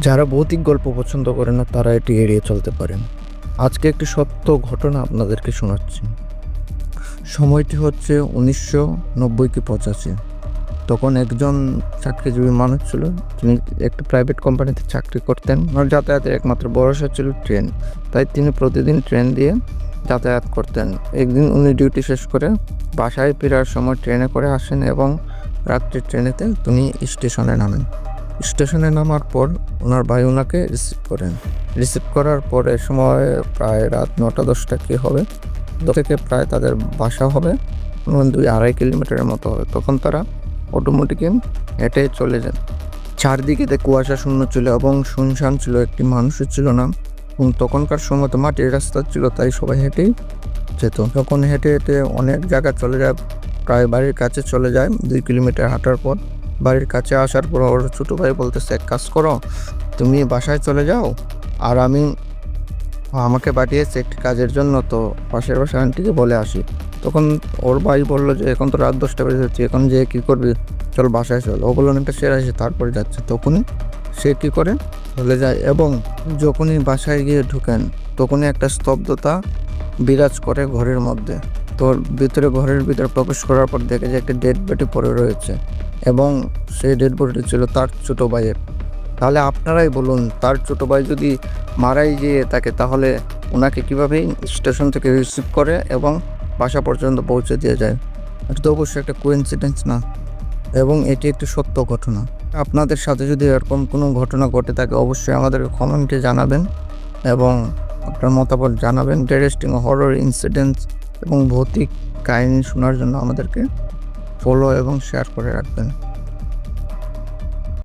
যারা ভৌতিক গল্প পছন্দ করে না, তারা এটি এড়িয়ে চলতে পারেন। আজকে একটি সত্য ঘটনা আপনাদেরকে শোনাচ্ছি। সময়টি হচ্ছে উনিশশো নব্বই কি পঁচাশি। তখন একজন চাকরিজীবী মানুষ ছিল, তিনি একটি প্রাইভেট কোম্পানিতে চাকরি করতেন। ওনার যাতায়াতের একমাত্র ভরসা ছিল ট্রেন। তাই তিনি প্রতিদিন ট্রেন দিয়ে যাতায়াত করতেন। একদিন উনি ডিউটি শেষ করে বাসায় ফেরার সময় ট্রেনে করে আসেন এবং রাত্রি ট্রেনেতে তিনি স্টেশনে নামেন। স্টেশনে নামার পর ওনার ভাই ওনাকে রিসিভ করেন। রিসিভ করার পরে সময় প্রায় রাত নটা দশটা কি হবে? থেকে প্রায় তাদের বাসা হবে। দুই আড়াই কিলোমিটারের মতো হবে। তখন তারা অটোমেটিকে হেঁটে চলে যান চারদিকে কুয়াশা শূন্য ছিল এবং শুনশান ছিল, একটি মানুষও ছিল না। এবং তখনকার সময় তো মাটির রাস্তা ছিল, তাই সবাই হেঁটেই যেত। তখন হেঁটে হেঁটে অনেক জায়গা চলে যায়, প্রায় বাড়ির কাছে চলে যায়, দুই কিলোমিটার হাঁটার পর। বাড়ির কাছে আসার পর ওর ছোটো ভাই বলতেছে, এক কাজ করো, তুমি বাসায় চলে যাও, আর আমি আমাকে পাঠিয়েছে একটি কাজের জন্য, তো পাশের বাসা আন্টিকে বলে আসি। তখন ওর ভাই বলল যে, এখন তো রাত দশটা বেজে যাচ্ছে, এখন যে কী করবি? চল বাসায় চল। ও বলল একটা সেরে আসে তারপরে যাচ্ছে। তখনই সে কী করে? চলে যায় এবং যখনই বাসায় গিয়ে ঢুকেন, তখনই একটা স্তব্ধতা বিরাজ করে ঘরের মধ্যে। তোর ভিতরে, ঘরের ভিতরে প্রবেশ করার পর দেখে যে একটা ডেড বডি পড়ে রয়েছে। এবং সেই ডেড বডিটি ছিল তার ছোট ভাইয়ের। তাহলে আপনারাই বলুন, তার ছোট ভাই যদি মারাই গিয়ে থাকে, তাহলে ওনাকে কীভাবে স্টেশন থেকে রিসিভ করে এবং বাসা পর্যন্ত পৌঁছে দিয়ে যায়? এটা তো অবশ্যই একটা কোইন্সিডেন্স না। এবং এটি একটি সত্য ঘটনা। আপনাদের সাথে যদি এরকম কোনো ঘটনা ঘটে থাকে, অবশ্যই আমাদের কমেন্টে জানাবেন এবং আপনার মতামত জানাবেন। ইন্টারেস্টিং হরর ইনসিডেন্টস এবং ভৌতিক কাহিনী শোনার জন্য আমাদেরকে ফলো এবং শেয়ার করে রাখবেন।